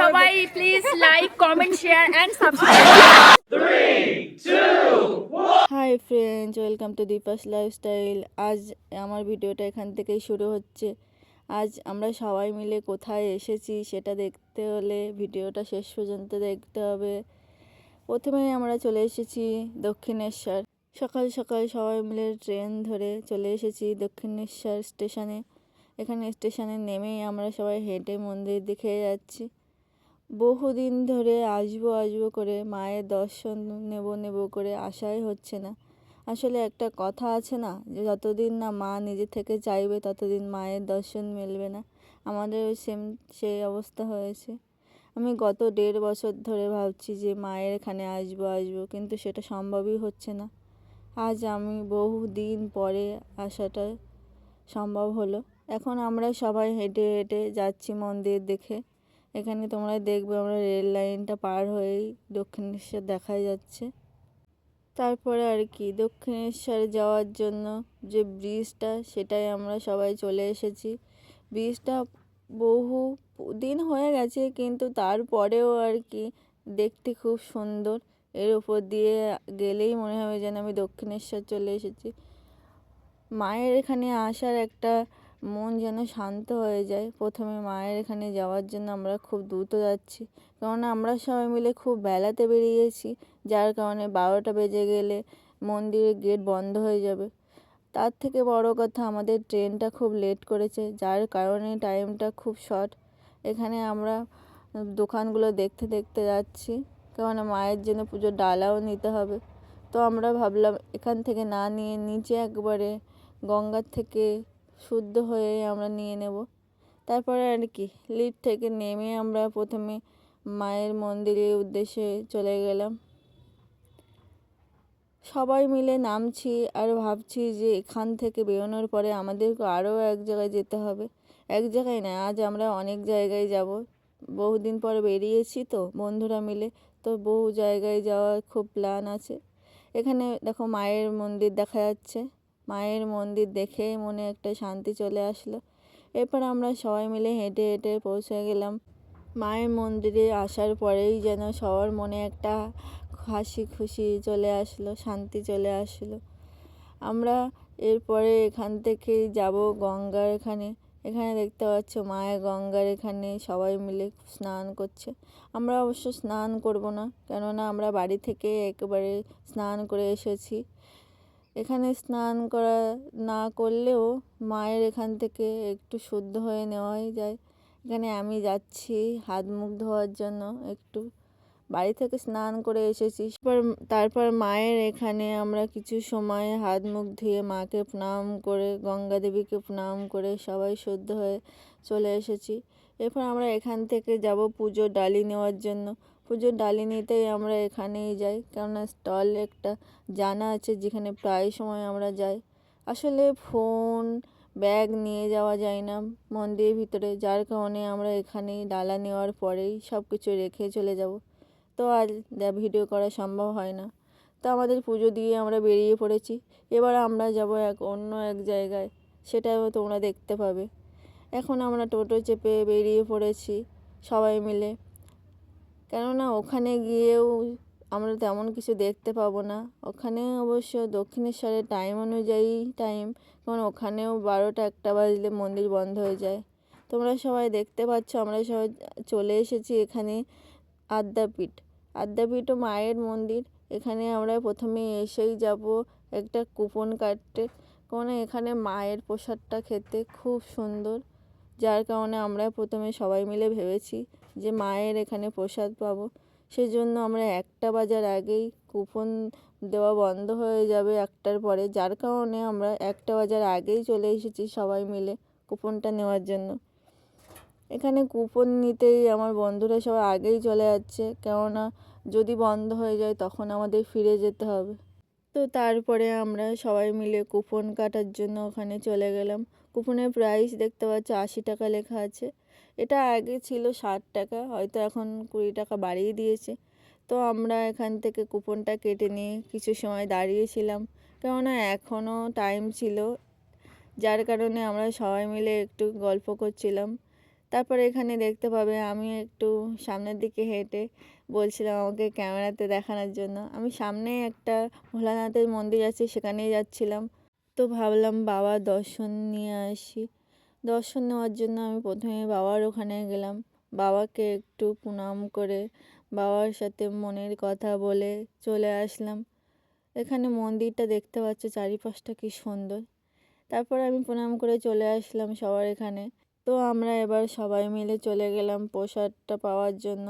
সবাই please like comment share and subscribe hi friends welcome to Dipa's lifestyle আজ আমার ভিডিওটা এখান থেকেই শুরু হচ্ছে। আজ আমরা সবাই মিলে কোথায় এসেছি সেটা দেখতে হলে ভিডিওটা শেষ পর্যন্ত দেখতে হবে। প্রথমেই আমরা চলে এসেছি দক্ষিণেশ্বর। সকাল সকাল সবাই মিলে ট্রেন ধরে চলে এসেছি দক্ষিণেশ্বর স্টেশনে। এখানে স্টেশনে নেমেই আমরা সবাই হেঁটে মন্দির দেখে যাচ্ছি। বহুদিন ধরে আসব আসব করে মায়ের দর্শন নেব নেব করে আশাই হচ্ছে না। আসলে একটা কথা আছে না, যে যতদিন না মা নিজে থেকে চাইবে, ততদিন মায়ের দর্শন মিলবে না। আমাদেরও সেম, সেই অবস্থা হয়েছে। আমি গত দেড় বছর ধরে ভাবছি যে মায়ের এখানে আসব আসব, কিন্তু সেটা সম্ভবই হচ্ছে না। আজ আমি বহু দিন পরে আসাটা সম্ভব হলো। এখন আমরা সবাই হেঁটে হেঁটে যাচ্ছি মন্দির দেখে। এখানে তোমরা দেখবে আমরা রেল লাইনটা পার হয়েই দক্ষিণেশ্বর দেখা যাচ্ছে। তারপরে আর কি, দক্ষিণেশ্বর যাওয়ার জন্য যে ব্রিজটা, সেটাই আমরা সবাই চলে এসেছি। ব্রিজটা বহু দিন হয়ে গেছে, কিন্তু তারপরেও আর কি দেখতে খুব সুন্দর। এর উপর দিয়ে গেলেই মনে হবে যেন আমি দক্ষিণেশ্বর চলে এসেছি। মায়ের এখানে আসার একটা মন যেন শান্ত হয়ে যায়। প্রথমে মায়ের এখানে যাওয়ার জন্য আমরা খুব দ্রুত যাচ্ছি। কেননা আমরা সবাই মিলে খুব বেলাতে বেরিয়েছি, যার কারণে বারোটা বেজে গেলে মন্দিরের গেট বন্ধ হয়ে যাবে। তার থেকে বড় কথা, আমাদের ট্রেনটা খুব লেট করেছে, যার কারণে টাইমটা খুব শর্ট এখানে আমরা দোকানগুলো দেখতে দেখতে যাচ্ছি, কেননা মায়ের জন্য পুজোর ডালাও নিতে হবে। তো আমরা ভাবলাম এখান থেকে না নিয়ে নিচে একবারে গঙ্গার থেকে শুদ্ধ হয়ে আমরা নিয়ে নেব। তারপরে আর কি, লিফট থেকে নেমে আমরা প্রথমে মায়ের মন্দিরের উদ্দেশ্যে চলে গেলাম। সবাই মিলে নামছি আর ভাবছি যে এখান থেকে বেরোনোর পরে আমাদেরকে আরও এক জায়গায় যেতে হবে। এক জায়গায় না, আজ আমরা অনেক জায়গায় যাব। বহুদিন পর বেরিয়েছি তো, বন্ধুরা মিলে। তো বহু জায়গায় যাওয়ার খুব প্ল্যান আছে। এখানে দেখো মায়ের মন্দির দেখা যাচ্ছে। মায়ের মন্দির দেখে মনে একটা শান্তি চলে আসলো। এরপর আমরা সবাই মিলে হেঁটে হেঁটে পৌঁছে গেলাম। মায়ের মন্দিরে আসার পরেই যেন সবার মনে একটা হাসি খুশি চলে আসলো, শান্তি চলে আসলো। আমরা এরপরে এখান থেকে যাব গঙ্গার এখানে। এখানে দেখতে পাচ্ছ মায়ের গঙ্গার এখানে সবাই মিলে স্নান করছে। আমরা অবশ্য স্নান করব না, কেননা আমরা বাড়ি থেকে একেবারে স্নান করে এসেছি। এখানে স্নান করা, না করলেও মায়ের এখান থেকে একটু শুদ্ধ হয়ে নেওয়াই যায়। এখানে আমি যাচ্ছি হাত মুখ ধোয়ার জন্য একটু। বাড়ি থেকে স্নান করে এসেছি। তারপর মায়ের এখানে আমরা কিছু সময় হাত মুখ ধুয়ে মাকে প্রণাম করে, গঙ্গা দেবীকে প্রণাম করে সবাই শুদ্ধ হয়ে চলে এসেছি। এরপর আমরা এখান থেকে যাব পুজোর ডালি নেওয়ার জন্য। পুজোর ডালি নিতেই আমরা এখানেই যাই। কেননা স্টল একটা জানা আছে যেখানে প্রায় সময় আমরা যাই। আসলে ফোন ব্যাগ নিয়ে যাওয়া যায় না। মন্দিরের ভিতরে, যার কারণে আমরা এখানেই ডালা নেওয়ার পরেই সব কিছু রেখে চলে যাব। তো আর ভিডিও করা সম্ভব হয় না। তো আমাদের পুজো দিয়ে আমরা বেরিয়ে পড়েছি। এবার আমরা যাব এক অন্য এক জায়গায়। সেটাও তোমরা দেখতে পাবে। এখন আমরা টোটো চেপে বেরিয়ে পড়েছি সবাই মিলে। কেননা ওখানে গিয়েও আমরা তেমন কিছু দেখতে পাবো না। ওখানে অবশ্য দক্ষিণেশ্বরের টাইম অনুযায়ী টাইম কারণ ওখানেও বারোটা একটা বাজলে মন্দির বন্ধ হয়ে যায়। তোমরা সবাই দেখতে পাচ্ছ, আমরা সবাই চলে এসেছি এখানে আদ্যাপীঠ। আদ্যাপীঠও মায়ের মন্দির। এখানে আমরা প্রথমে এসেই যাব একটা কুপন কাটতে। কারণ এখানে মায়ের প্রসাদটা খেতে খুব সুন্দর। যার কারণে আমরা প্রথমে সবাই মিলে ভেবেছি যে মায়ের এখানে প্রসাদ পাবো। সেজন্য আমরা একটা বাজার আগেই কুপন দেওয়া বন্ধ হয়ে যাবে একটার পরে। যার কারণে আমরা একটা বাজার আগেই চলে এসেছি সবাই মিলে কুপনটা নেওয়ার জন্য। এখানে কুপন নিতেই আমার বন্ধুরা সবাই আগেই চলে যাচ্ছে। কেননা যদি বন্ধ হয়ে যায় তখন আমাদের ফিরে যেতে হবে। তো তারপরে আমরা সবাই মিলে কুপন কাটার জন্য ওখানে চলে গেলাম। কুপনের প্রাইস দেখতে পাচ্ছ আশি টাকা লেখা আছে। এটা আগে ছিল ষাট টাকা, হয়তো এখন কুড়ি টাকা বাড়িয়ে দিয়েছে। তো আমরা এখান থেকে কুপনটা কেটে নিয়ে কিছু সময় দাঁড়িয়েছিলাম। কেননা এখনও টাইম ছিল, যার কারণে আমরা সবাই মিলে একটু গল্প করছিলাম। তারপরে এখানে দেখতে পাবে আমি একটু সামনের দিকে হেঁটে বলছিলাম আমাকে ক্যামেরাতে দেখানোর জন্য। আমি সামনে একটা ভোলানাথের মন্দির আছে, সেখানেই যাচ্ছিলাম। তো ভাবলাম বাবার দর্শন নিয়ে আসি। দর্শন নেওয়ার জন্য আমি প্রথমে বাবার ওখানে গেলাম। বাবাকে একটু প্রণাম করে বাবার সাথে মনের কথা বলে চলে আসলাম। এখানে মন্দিরটা দেখতে পাচ্ছ, চারিপাশটা কি সুন্দর। তারপর আমি প্রণাম করে চলে আসলাম সবার এখানে। তো আমরা এবার সবাই মিলে চলে গেলাম প্রসাদটা পাওয়ার জন্য।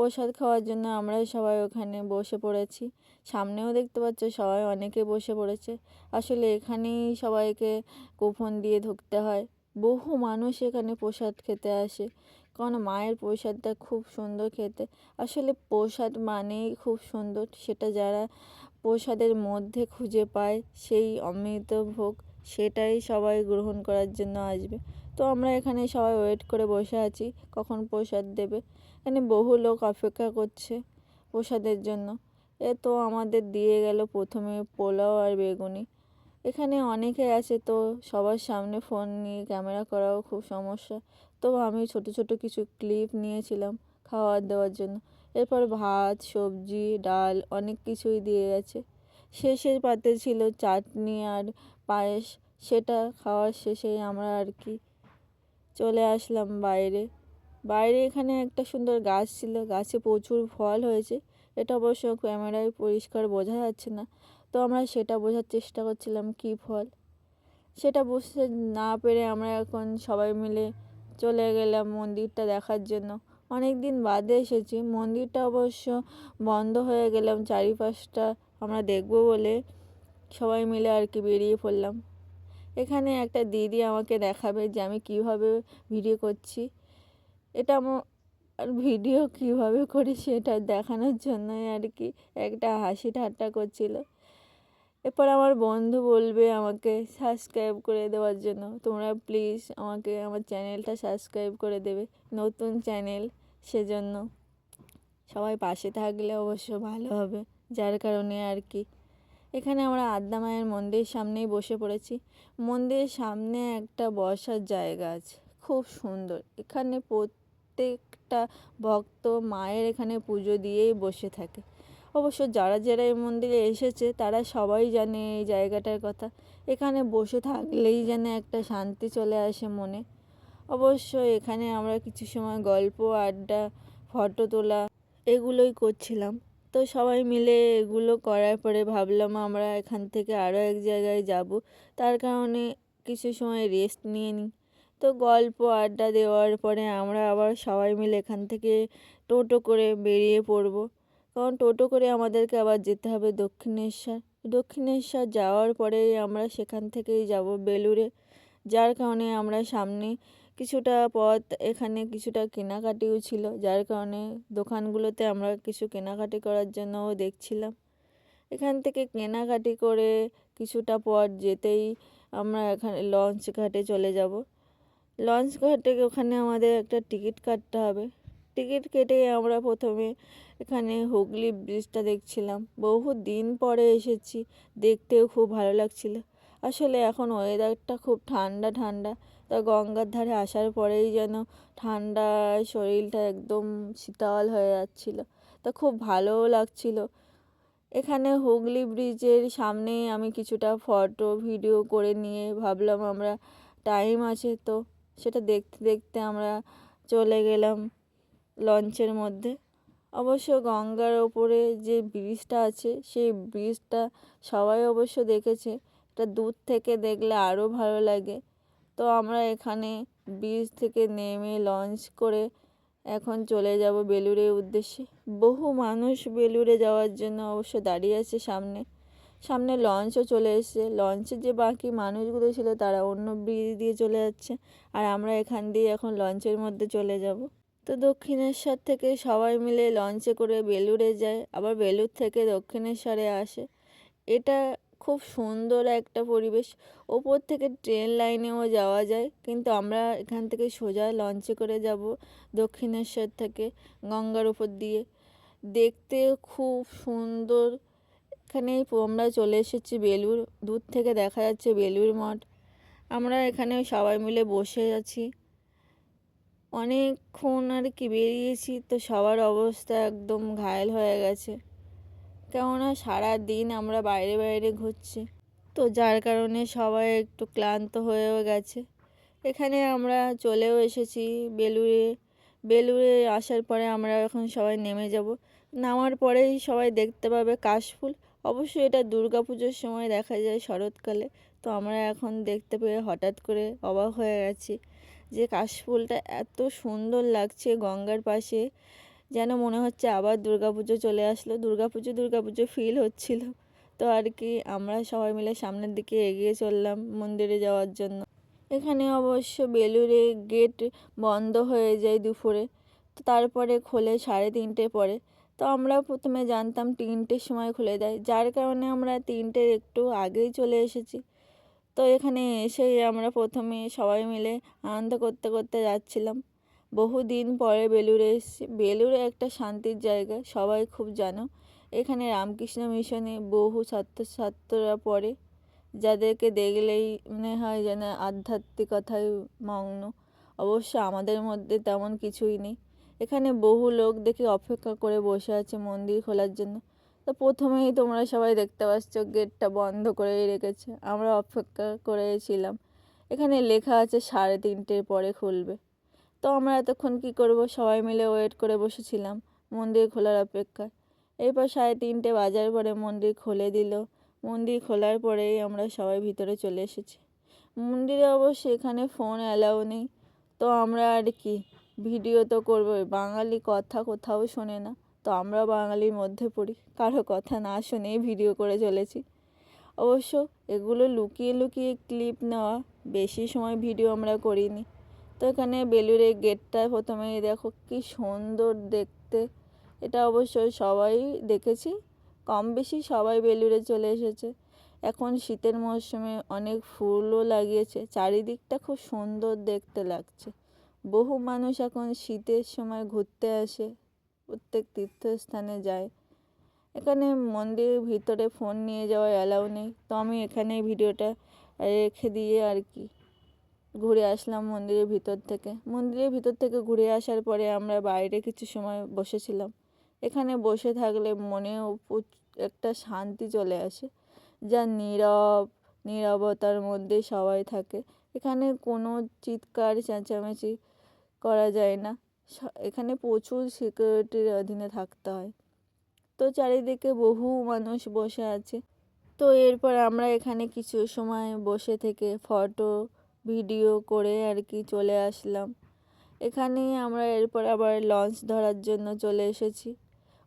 প্রসাদ খাওয়ার জন্য আমরা সবাই ওখানে বসে পড়েছি। সামনেও দেখতে পাচ্ছ সবাই অনেকে বসে পড়েছে। আসলে এখানেই সবাইকে কুপন দিয়ে ঢুকতে হয়। বহু মানুষ এখানে প্রসাদ খেতে আসে। কারণ মায়ের প্রসাদটা খুব সুন্দর খেতে। আসলে প্রসাদ মানেই খুব সুন্দর। সেটা যারা প্রসাদের মধ্যে খুঁজে পায়, সেই অমৃত ভোগ সেটাই সবাই গ্রহণ করার জন্য আসবে। তো আমরা এখানে সবাই ওয়েট করে বসে আছি, কখন প্রসাদ দেবে। এখানে বহু লোক অপেক্ষা করছে প্রসাদের জন্য। এ তো আমাদের দিয়ে গেল প্রথমে পোলাও আর বেগুনি। এখানে অনেকে আছে তো সবার সামনে ফোন নিয়ে ক্যামেরা করাও খুব সমস্যা। তো আমি ছোট ছোট কিছু ক্লিপ নিয়েছিলাম খাওয়ার দেওয়ার জন্য। এরপর ভাত, সবজি, ডাল অনেক কিছুই দিয়ে গেছে। শেষের পাতে ছিল চাটনি আর পায়েস। সেটা খাওয়ার শেষেই আমরা আর কি চলে আসলাম বাইরে। বাইরে এখানে একটা সুন্দর গাছ ছিল। গাছে প্রচুর ফল হয়েছে। এটা অবশ্য ক্যামেরায় পরিষ্কার বোঝা যাচ্ছে না। তো আমরা সেটা বোঝার চেষ্টা করছিলাম কী ফল। সেটা বুঝতে না পেরে আমরা এখন সবাই মিলে চলে গেলাম মন্দিরটা দেখার জন্য। অনেক দিন বাদে এসেছি। মন্দিরটা অবশ্য বন্ধ হয়ে গেলাম চারিপাশটা আমরা দেখব বলে সবাই মিলে আর কি বেরিয়ে পড়লাম। এখানে একটা দিদি আমাকে দেখাবে যে আমি কীভাবে ভিডিও করছি। এটা আমার ভিডিও কীভাবে করি সেটা দেখানোর জন্যই আর কি একটা হাসি ঠাট্টা করছিল। এরপর আমার বন্ধু বলবে আমাকে সাবস্ক্রাইব করে দেওয়ার জন্য। তোমরা প্লিজ আমাকে আমার চ্যানেলটা সাবস্ক্রাইব করে দেবে। নতুন চ্যানেল। সেজন্য সবাই পাশে থাকলে অবশ্য ভালো হবে, যার কারণে আর কি। এখানে আমরা আদ্যা মায়ের মন্দিরের সামনেই বসে পড়েছি। মন্দিরের সামনে একটা বসার জায়গা আছে, খুব সুন্দর। এখানে প্রত্যেকটা ভক্ত মায়ের এখানে পুজো দিয়েই বসে থাকে। অবশ্য যারা যারা এই মন্দিরে এসেছে, তারা সবাই জানে এই জায়গাটার কথা। এখানে বসে থাকলেই যেন একটা শান্তি চলে আসে মনে। অবশ্য এখানে আমরা কিছু সময় গল্প, আড্ডা, ফটো তোলা এগুলোই করছিলাম। তো সবাই মিলে এগুলো করার পরে ভাবলাম আমরা এখান থেকে আরও এক জায়গায় যাব। তার কারণে কিছু সময় রেস্ট নিয়ে নিই। তো গল্প, আড্ডা দেওয়ার পরে আমরা আবার সবাই মিলে এখান থেকে টোটো করে বেরিয়ে পড়ব। কারণ টোটো করে আমাদেরকে আবার যেতে হবে দক্ষিণেশ্বর। দক্ষিণেশ্বর যাওয়ার পরেই আমরা সেখান থেকেই যাব বেলুড়ে। যার কারণে আমরা সামনে কিছুটা পথ এখানে কিছুটা কেনাকাটিও ছিল, যার কারণে দোকানগুলোতে আমরা কিছু কেনাকাটি করার জন্যও দেখছিলাম। এখান থেকে কেনাকাটি করে কিছুটা পথ যেতেই আমরা এখানে লঞ্চ ঘাটে চলে যাব। লঞ্চ ঘাটে ওখানে আমাদের একটা টিকিট কাটতে হবে। টিকিট কেটে আমরা প্রথমে এখানে হুগলি ব্রিজটা দেখছিলাম। বহু দিন পরে এসেছি, দেখতেও খুব ভালো লাগছিল। আসলে এখন ওয়েদারটা খুব ঠান্ডা ঠান্ডা। তা গঙ্গার ধারে আসার পরেই যেন ঠান্ডা শরীরটা একদম শীতল হয়ে যাচ্ছিল। তা খুব ভালোও লাগছিল। এখানে হুগলি ব্রিজের সামনে আমি কিছুটা ফটো, ভিডিও করে নিয়ে ভাবলাম আমরা টাইম আছে তো। সেটা দেখতে দেখতে আমরা চলে গেলাম লঞ্চের মধ্যে। অবশ্য গঙ্গার ওপরে যে ব্রিজটা আছে, সেই ব্রিজটা সবাই অবশ্য দেখেছে। এটা দূর থেকে দেখলে আরও ভালো লাগে। তো আমরা এখানে ব্রিজ থেকে নেমে লঞ্চ করে এখন চলে যাব বেলুড়ের উদ্দেশ্যে। বহু মানুষ বেলুড়ে যাওয়ার জন্য অবশ্য দাঁড়িয়ে আছে সামনে। সামনে লঞ্চও চলে এসেছে। লঞ্চে যে বাকি মানুষগুলো ছিল তারা অন্য ব্রিজ দিয়ে চলে যাচ্ছে আর আমরা এখান দিয়ে এখন লঞ্চের মধ্যে চলে যাব। তো দক্ষিণেশ্বর থেকে সবাই মিলে লঞ্চে করে বেলুড়ে যায়। আবার বেলুড় থেকে দক্ষিণেশ্বরে আসে। এটা খুব সুন্দর একটা পরিবেশ। ওপর থেকে ট্রেন লাইনেও যাওয়া যায়। কিন্তু আমরা এখান থেকে সোজা লঞ্চে করে যাব দক্ষিণেশ্বর থেকে গঙ্গার উপর দিয়ে। দেখতে খুব সুন্দর। এখানে আমরা চলে এসেছি বেলুর দূর থেকে দেখা যাচ্ছে বেলুর মঠ। আমরা এখানে সবাই মিলে বসে আছি। অনেকক্ষণ আর কি বেরিয়েছি তো সবার অবস্থা একদম ঘায়েল হয়ে গেছে। কেননা সারা দিন আমরা বাইরে বাইরে ঘুরছি। তো যার কারণে সবাই একটু ক্লান্ত হয়েও গেছে। এখানে আমরা চলেও এসেছি বেলুড়ে। বেলুড়ে আসার পরে আমরা এখন সবাই নেমে যাব। নামার পরেই সবাই দেখতে পাবে কাশফুল। অবশ্যই এটা দুর্গাপুজোর সময় দেখা যায় শরৎকালে। তো আমরা এখন দেখতে পেয়ে হঠাৎ করে অবাক হয়ে গেছি যে কাশফুলটা এত সুন্দর লাগছে গঙ্গার পাশে। যেন মনে হচ্ছে আবার দুর্গাপুজো চলে আসলো। দুর্গাপুজো দুর্গাপুজো ফিল হচ্ছিল। তো আর কি, আমরা সবাই মিলে সামনের দিকে এগিয়ে চললাম মন্দিরে যাওয়ার জন্য। এখানে অবশ্য বেলুরে গেট বন্ধ হয়ে যায় দুপুরে। তো তারপরে খোলে সাড়ে তিনটে পরে। তো আমরা প্রথমে জানতাম তিনটের সময় খুলে দেয়। যার কারণে আমরা তিনটের একটু আগেই চলে এসেছি। তো এখানে এসেই আমরা প্রথমে সবাই মিলে আনন্দ করতে করতে যাচ্ছিলাম। বহুদিন পরে বেলুড়ে এসেছি বেলুড়ে একটা শান্তির জায়গা, সবাই খুব জানো। এখানে রামকৃষ্ণ মিশনে বহু ছাত্রছাত্রীরা পড়ে, যাদেরকে দেখলেই মনে হয় যেন আধ্যাত্মিকতায় মগ্ন। অবশ্য আমাদের মধ্যে তেমন কিছুই নেই। এখানে বহু লোক দেখে অপেক্ষা করে বসে আছে মন্দির খোলার জন্য। তো প্রথমেই তোমরা সবাই দেখতে পাচ্ছ, গেটটা বন্ধ করেই রেখেছে। আমরা অপেক্ষা করেছিলাম। এখানে লেখা আছে সাড়ে তিনটের পরে খুলবে। তো আমরা এতক্ষণ কী করব? সবাই মিলে ওয়েট করে বসেছিলাম মন্দির খোলার অপেক্ষায়। এরপর সাড়ে তিনটে বাজার পরে মন্দির খুলে দিল। মন্দির খোলার পরেই আমরা সবাই ভিতরে চলে এসেছি। মন্দিরে অবশ্য এখানে ফোন অ্যালাউ নেই। তো আমরা আর কি? ভিডিও তো করবোই। বাঙালি কথা কোথাও শোনে না। তো আমরা বাঙালির মধ্যে পড়ি। কারও কথা না শুনেই ভিডিও করে চলেছি। অবশ্য এগুলো লুকিয়ে লুকিয়ে ক্লিপ নেওয়া। বেশি সময় ভিডিও আমরা করিনি। তো এখানে বেলুড়ে গেটটা প্রথমেই দেখো কি সুন্দর দেখতে। এটা অবশ্যই সবাই দেখেছি, কম বেশি সবাই বেলুড়ে চলে এসেছে। এখন শীতের মরশুমে অনেক ফুলও লাগিয়েছে, চারিদিকটা খুব সুন্দর দেখতে লাগছে। বহু মানুষ এখন শীতের সময় ঘুরতে আসে, প্রত্যেক তীর্থস্থানে যায়। এখানে মন্দিরের ভিতরে ফোন নিয়ে যাওয়ার অ্যালাউ নেই, তো আমি এখানে ভিডিওটা রেখে দিয়ে আর কি। ঘুরে আসলাম মন্দিরের ভিতর থেকে। মন্দিরের ভিতর থেকে ঘুরে আসার পরে আমরা বাইরে কিছু সময় বসেছিলাম। এখানে বসে থাকলে মনেও একটা শান্তি চলে আসে, যা নীরব, নীরবতার মধ্যে সবাই থাকে। এখানে কোনো চিৎকার, চেঁচামেচি করা যায় না। এখানে প্রচুর সিকিউরিটির অধীনে থাকতে হয়। তো চারিদিকে বহু মানুষ বসে আছে। তো এরপর আমরা এখানে কিছু সময় বসে থেকে ফটো ভিডিও করে আর কি চলে আসলাম। এখানেই আমরা এরপর আবার লঞ্চ ধরার জন্য চলে এসেছি।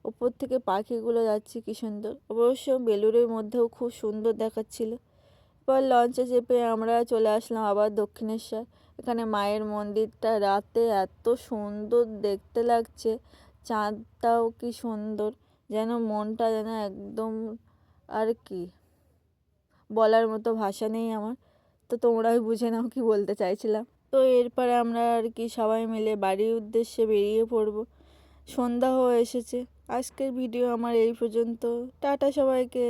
ওপর থেকে পাখিগুলো যাচ্ছে কি সুন্দর। অবশ্য বেলুরের মধ্যেও খুব সুন্দর দেখাচ্ছিল। এবার লঞ্চে চেপে আমরা চলে আসলাম আবার দক্ষিণেশ্বর। এখানে মায়ের মন্দিরটা রাতে এত সুন্দর দেখতে লাগছে। চাঁদটাও কি সুন্দর। যেন মনটা যেন একদম আর কি বলার মতো ভাষা নেই আমার। তো তোমরাই বুঝে নাও কি বলতে চাইছিলাম। তো এরপরে আমরা আর কি সবাই মিলে বাড়ির উদ্দেশ্যে বেরিয়ে পড়ব। সন্ধ্যা হয়ে এসেছে। আজকের ভিডিও আমার এই পর্যন্ত। টাটা সবাইকে।